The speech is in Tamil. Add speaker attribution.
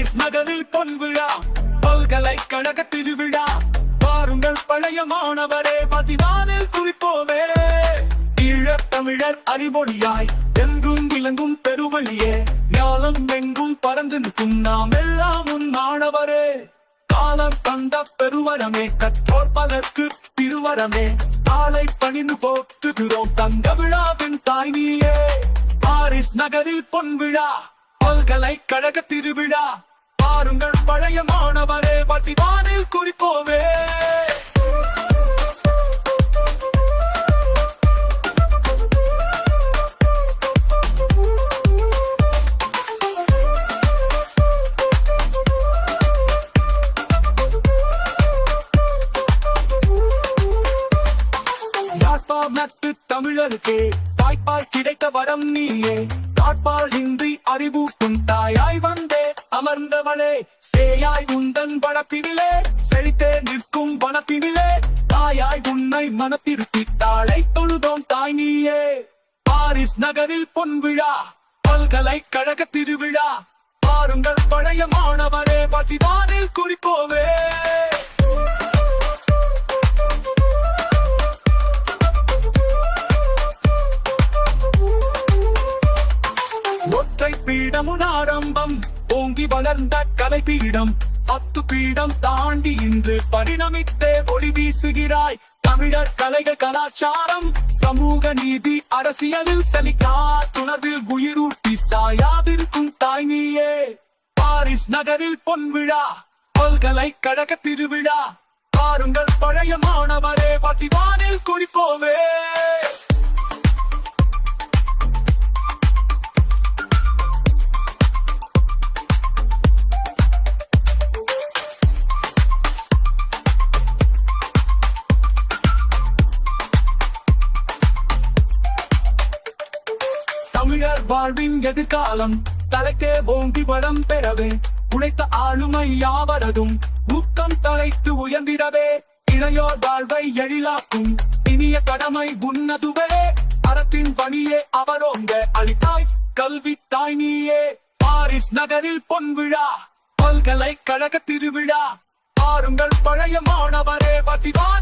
Speaker 1: பாரிஸ் நகரில் பொன் விழா பல்கலைக்கழக திருவிழா. பாருங்கள் பழைய மாணவரே பதினானில் குறிப்போமே ஈழத்தமிழர் அறிவொழியாய் எங்கும் விளங்கும் பெருவழியே. ஞானம் எங்கும் பறந்து நிற்கும் நாம் எல்லாம் உன் மாணவரே. காலம் தந்த பெருவரமே கற்றோற்பதற்கு திருவரமே. காலை பணிந்து போற்றுகிறோம் தங்க விழாவின் தாய் நீயே பாரிஸ் நகரில் பொன் விழா பல்கலைக்கழக திருவிழா. பாருங்கள் பழைய மாணவரே பதிவானில் குறிப்போமே தமிழருக்கே தமிழருக்கு தாய்ப்பால் கிடைத்த வரம் நீயே. தாட்பால் இன்றி அறிவூட்டும் தாயாய் வந்தே. அமர்ந்தவளே சேயாய் உந்தன் வனப்பினிலே செழித்தே நிற்கும் வனப்பினிலே தாயாய் உன்னை மனத்திருத்தி தாளை தொழுதோம் தாய் நீயே. பாரிஸ் நகரில் பொன் விழா பல்கலைக்கழக திருவிழா பாருங்கள் பழைய மாணவரே பதிவானில் குறிப்போவே. ஒற்றை பீடமுன் ஆரம்பம் ஓங்கி வளர்ந்த கலைப்பீடம் பத்து பீடம் தாண்டி இன்று பரிணமித்தே ஒளி வீசுகிறாய். தமிழர் கலைகள் கலாச்சாரம் சமூக நீதி அரசியலில் சலிக்கா துணர்வில் உயிரூட்டி சாயாதிருக்கும் தாய் நீயே. பாரிஸ் நகரில் பொன்விழா பல்கலைக்கழக திருவிழா. பாருங்கள் பழைய மாணவரே பதிவானில் குறிப்போவே தமிழர் வாழ்வின் எதிர்காலம். தலைத்தே ஓங்கி வளம் பெறவே உழைத்த ஆளுமை யாவரதும். ஊக்கம் தலைத்து உயர்ந்திடவே இளையோர் வாழ்வை எழிலாக்கும். இனிய கடமை உன்னதுவே அறத்தின் பணியே அவரோங்க. அளித்தாய் கல்வி தாய் நீயே பாரிஸ் நகரில் பொன் விழா. பல்கலைக்கழக திருவிழா. பாருங்கள் பழைய மாணவரே பதிவானில்